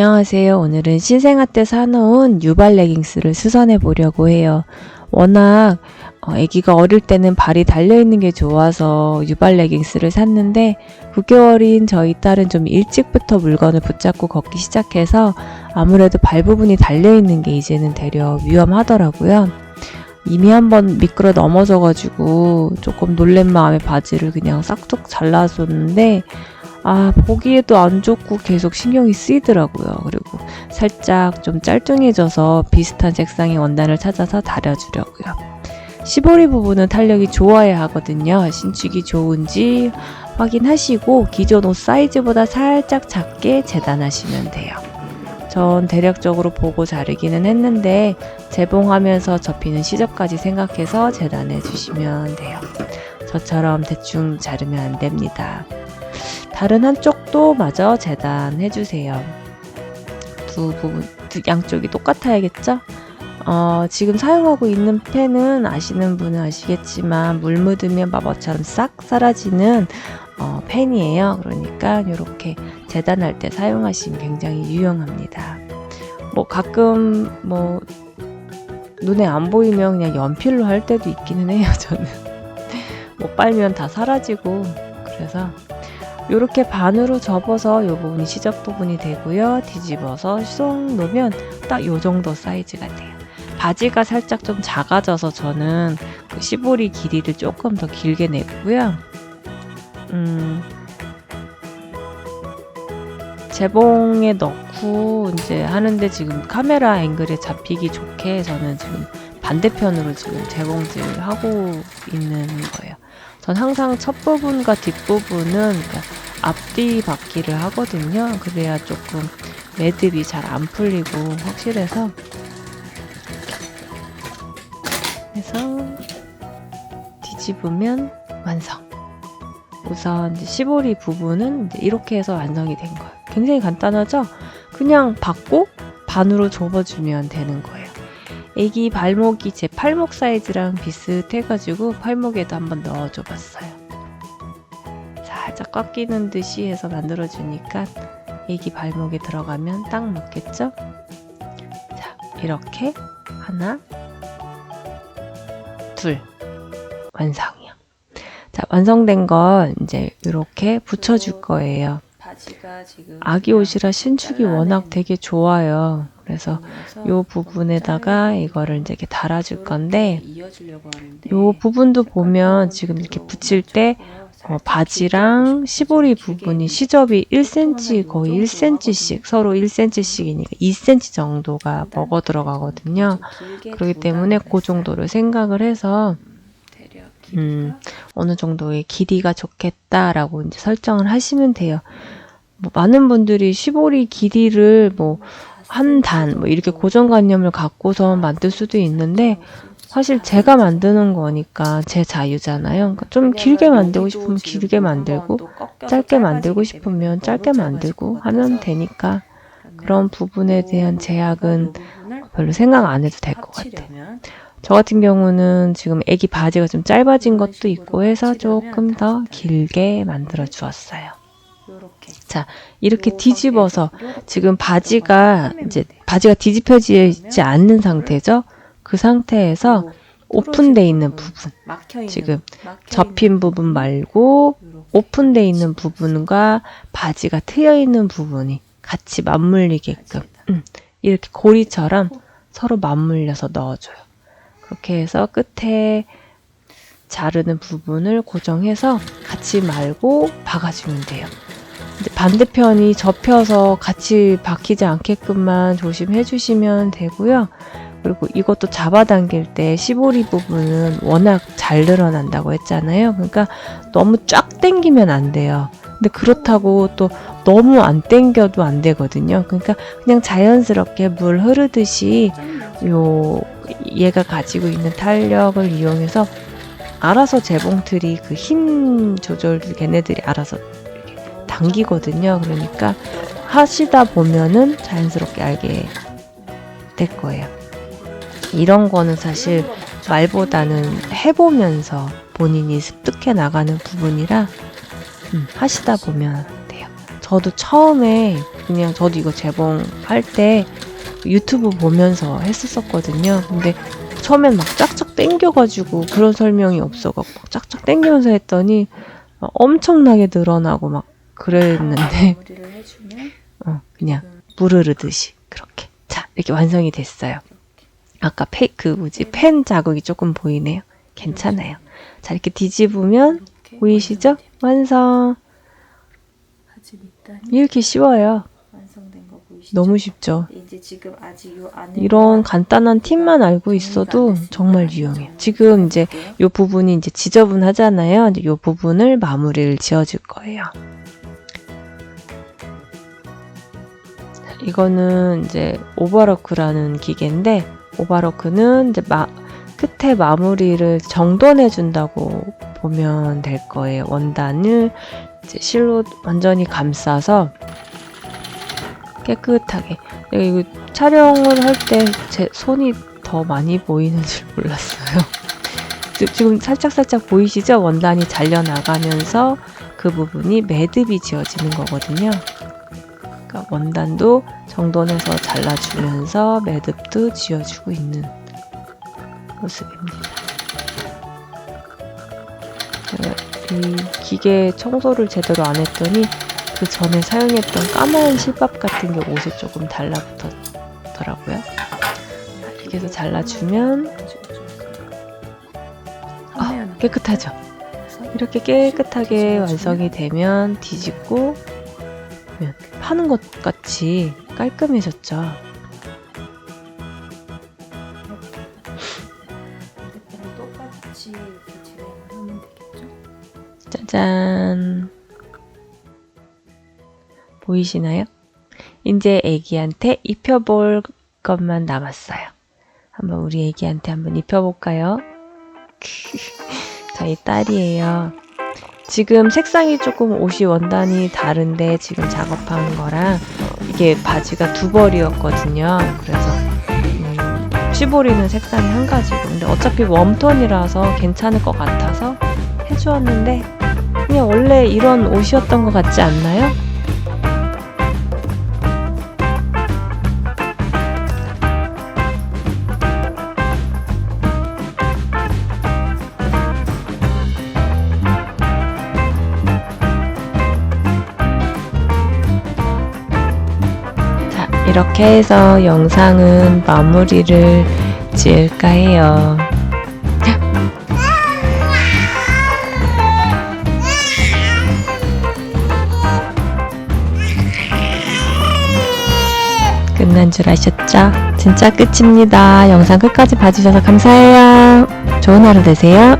안녕하세요. 오늘은 신생아 때 사놓은 유발 레깅스를 수선해 보려고 해요. 워낙 어, 아기가 어릴 때는 발이 달려있는 게 좋아서 유발 레깅스를 샀는데 9개월인 저희 딸은 좀 일찍부터 물건을 붙잡고 걷기 시작해서 아무래도 발 부분이 달려있는 게 이제는 되려 위험하더라고요. 이미 한번 미끄러 넘어져가지고 조금 놀란 마음에 바지를 그냥 싹둑 잘라줬는데 아, 보기에도 안 좋고 계속 신경이 쓰이더라고요. 그리고 살짝 좀 짤뚱해져서 비슷한 색상의 원단을 찾아서 다려주려고요. 시보리 부분은 탄력이 좋아야 하거든요. 신축이 좋은지 확인하시고 기존 옷 사이즈보다 살짝 작게 재단하시면 돼요. 전 대략적으로 보고 자르기는 했는데 재봉하면서 접히는 시접까지 생각해서 재단해 주시면 돼요. 저처럼 대충 자르면 안 됩니다. 다른 한쪽도 마저 재단해 주세요. 두 부분, 두 양쪽이 똑같아야겠죠? 어, 지금 사용하고 있는 펜은 아시는 분은 아시겠지만 물 묻으면 마법처럼 싹 사라지는 어, 펜이에요. 그러니까 이렇게 재단할 때 사용하시면 굉장히 유용합니다. 뭐 가끔 뭐 눈에 안 보이면 그냥 연필로 할 때도 있기는 해요. 저는 뭐 빨면 다 사라지고 그래서 이렇게 반으로 접어서 이 부분이 시접 부분이 되고요. 뒤집어서 쏙 놓으면 딱 이 정도 사이즈가 돼요. 바지가 살짝 좀 작아져서 저는 그 시보리 길이를 조금 더 길게 내고요. 음, 재봉에 넣고 이제 하는데 지금 카메라 앵글에 잡히기 좋게 저는 지금 반대편으로 지금 재봉질을 하고 있는 거예요. 전 항상 첫 부분과 뒷부분은 그러니까 앞뒤 바퀴를 하거든요. 그래야 조금 매듭이 잘 안 풀리고 확실해서 해서 뒤집으면 완성. 우선 시보리 부분은 이렇게 해서 완성이 된 거예요. 굉장히 간단하죠? 그냥 받고 반으로 접어주면 되는 거예요. 애기 발목이 제 팔목 사이즈랑 비슷해가지고 팔목에도 한번 넣어줘 봤어요. 살짝 꽉 끼는 듯이 해서 만들어주니까 애기 발목에 들어가면 딱 맞겠죠? 자, 이렇게 하나, 둘, 완성이요. 자, 완성된 건 이제 이렇게 붙여줄 거예요. 아기 옷이라 신축이 워낙 되게 좋아요. 그래서 요 부분에다가 이거를 이제 이렇게 달아줄 건데 요 부분도 보면 지금 이렇게 붙일 때 어, 바지랑 시보리 부분이 시접이 1cm 거의 1cm씩 서로 1cm씩이니까 2cm 정도가 먹어 들어가거든요. 그렇기 때문에 그 정도를 생각을 해서 대략 음, 어느 정도의 길이가 좋겠다라고 이제 설정을 하시면 돼요. 뭐 많은 분들이 시보리 길이를 뭐 한 단, 뭐 이렇게 고정관념을 갖고서 만들 수도 있는데, 사실 제가 만드는 거니까 제 자유잖아요. 그러니까 좀 길게 만들고 싶으면 길게 만들고, 짧게 만들고 싶으면 짧게 만들고 하면 되니까, 그런 부분에 대한 제약은 별로 생각 안 해도 될 것 같아요. 저 같은 경우는 지금 애기 바지가 좀 짧아진 것도 있고 해서 조금 더 길게 만들어 주었어요. 요렇게. 자, 이렇게 뒤집어서 지금 바지가 이제 바지가 뒤집혀지지 않는 상태죠. 그 상태에서 오픈돼 있는 부분, 지금 접힌 부분. 말고 오픈돼 있는 부분과 바지가 트여 있는 부분이 같이 맞물리게끔. 음, 이렇게 고리처럼 서로 맞물려서 넣어줘요. 그렇게 해서 끝에 자르는 부분을 고정해서 같이 말고 박아주면 돼요. 반대편이 접혀서 같이 박히지 않게끔만 조심해 주시면 되고요. 그리고 이것도 잡아당길 때 시보리 부분은 워낙 잘 늘어난다고 했잖아요. 그러니까 너무 쫙 당기면 안 돼요. 근데 그렇다고 또 너무 안 당겨도 안 되거든요. 그러니까 그냥 자연스럽게 물 흐르듯이 요 얘가 가지고 있는 탄력을 이용해서 알아서 재봉틀이 그 힘 조절을 걔네들이 알아서 당기거든요. 그러니까 하시다 보면은 자연스럽게 알게 될 거예요. 이런 거는 사실 말보다는 해보면서 본인이 습득해 나가는 부분이라 음, 하시다 보면 돼요. 저도 처음에 그냥 저도 이거 재봉할 때 유튜브 보면서 했었었거든요. 근데 처음엔 막 쫙쫙 땡겨가지고 그런 설명이 없어갖고 막 쫙쫙 땡기면서 했더니 막 엄청나게 늘어나고 막 그랬는데 마무리를 해주면 어, 그냥 지금 무르르듯이 그렇게 자 이렇게 완성이 됐어요. 아까 페, 그 뭐지 펜 자국이 조금 보이네요. 괜찮아요. 자 이렇게 뒤집으면 이렇게 보이시죠? 완성. 밑단이 이렇게 쉬워요. 완성된 거 보이시죠? 너무 쉽죠. 이제 지금 아직 요 안에 이런 간단한 팁만 알고 있어도 정말 유용해요. 지금 이제 요 부분이 이제 지저분하잖아요. 이제 요 부분을 마무리를 지어줄 거예요. 이거는 이제 오버로크라는 기계인데 오버로크는 이제 마, 끝에 마무리를 정돈해 준다고 보면 될 거예요. 원단을 실로 완전히 감싸서 깨끗하게 이거 촬영을 할 때 제 손이 더 많이 보이는 줄 몰랐어요. 지- 지금 살짝살짝 보이시죠? 원단이 잘려나가면서 그 부분이 매듭이 지어지는 거거든요. 그러니까 원단도 정돈해서 잘라주면서 매듭도 지어주고 있는 모습입니다. 이 기계 청소를 제대로 안 했더니 그 전에 사용했던 까만 실밥 같은 게 옷에 조금 달라붙었더라고요. 자, 이렇게 해서 잘라주면 아, 깨끗하죠? 이렇게 깨끗하게 완성이 되면 뒤집고 보면 파는 것 같이 깔끔해졌죠. 똑같이 이렇게 진행을 하면 되겠죠? 짜잔. 보이시나요? 이제 애기한테 입혀볼 것만 남았어요. 한번 우리 애기한테 한번 입혀볼까요? 저희 딸이에요. 지금 색상이 조금 옷이 원단이 다른데 지금 작업한 거랑 이게 바지가 두 벌이었거든요. 그래서 음, 쉬보리는 색상이 한 가지고 근데 어차피 웜톤이라서 괜찮을 것 같아서 해주었는데 그냥 원래 이런 옷이었던 것 같지 않나요? 이렇게 해서 영상은 마무리를 지을까 해요. 끝난 줄 아셨죠? 진짜 끝입니다. 영상 끝까지 봐주셔서 감사해요. 좋은 하루 되세요.